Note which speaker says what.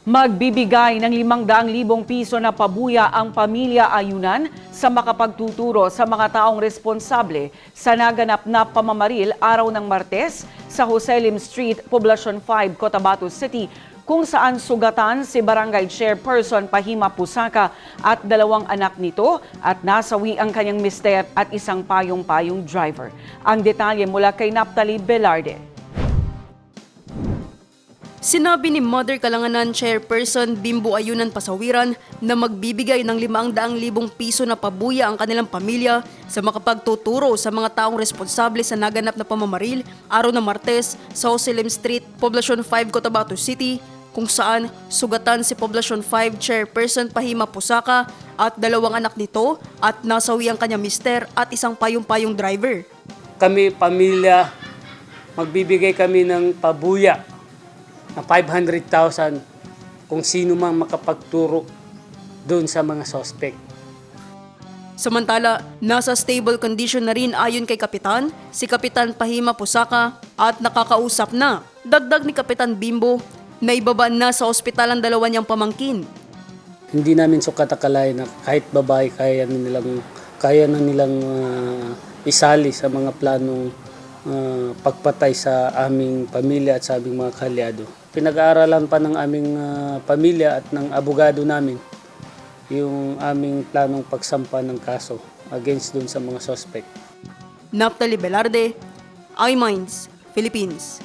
Speaker 1: Magbibigay ng 500,000 piso na pabuya ang pamilya ayunan sa makapagtuturo sa mga taong responsable sa naganap na pamamaril araw ng Martes sa Jose Lim Street, Poblacion 5, Cotabato City kung saan sugatan si Barangay Chairperson Pahima Pusaka at dalawang anak nito at nasawi ang kanyang mister at isang payong-payong driver. Ang detalye mula kay Naptali Belarde.
Speaker 2: Sinabi ni Mother Kalanganan Chairperson Bimbo Ayunan Pasawiran na magbibigay ng 500,000 piso na pabuya ang kanilang pamilya sa makapagtuturo sa mga taong responsable sa naganap na pamamaril araw ng Martes sa Oselim Street, Poblacion 5, Cotabato City kung saan sugatan si Poblacion 5 Chairperson Pahima Pusaka at dalawang anak nito at nasawi ang kanyang mister at isang payong-payong driver.
Speaker 3: kami pamilya, magbibigay kami ng pabuya na 500,000 kung sino mang makapagturo doon sa mga suspect.
Speaker 2: Samantala, nasa stable condition na rin ayon kay Kapitan, si Kapitan Pahima Pusaka at nakakausap na. Dagdag ni Kapitan Bimbo na ibaba na sa ospital ang dalawa niyang pamangkin.
Speaker 3: Hindi namin sukat akalain na kahit babae kaya na nilang kaya na nilang ah, isali sa mga planong ah, pagpatay sa aming pamilya at sa aming mga kalyado. Pinag-aaralan pa ng aming ah, pamilya at ng abogado namin yung aming planong pagsampa ng kaso against dun sa mga suspect.
Speaker 2: Naptali Velarde, iMinds, Philippines.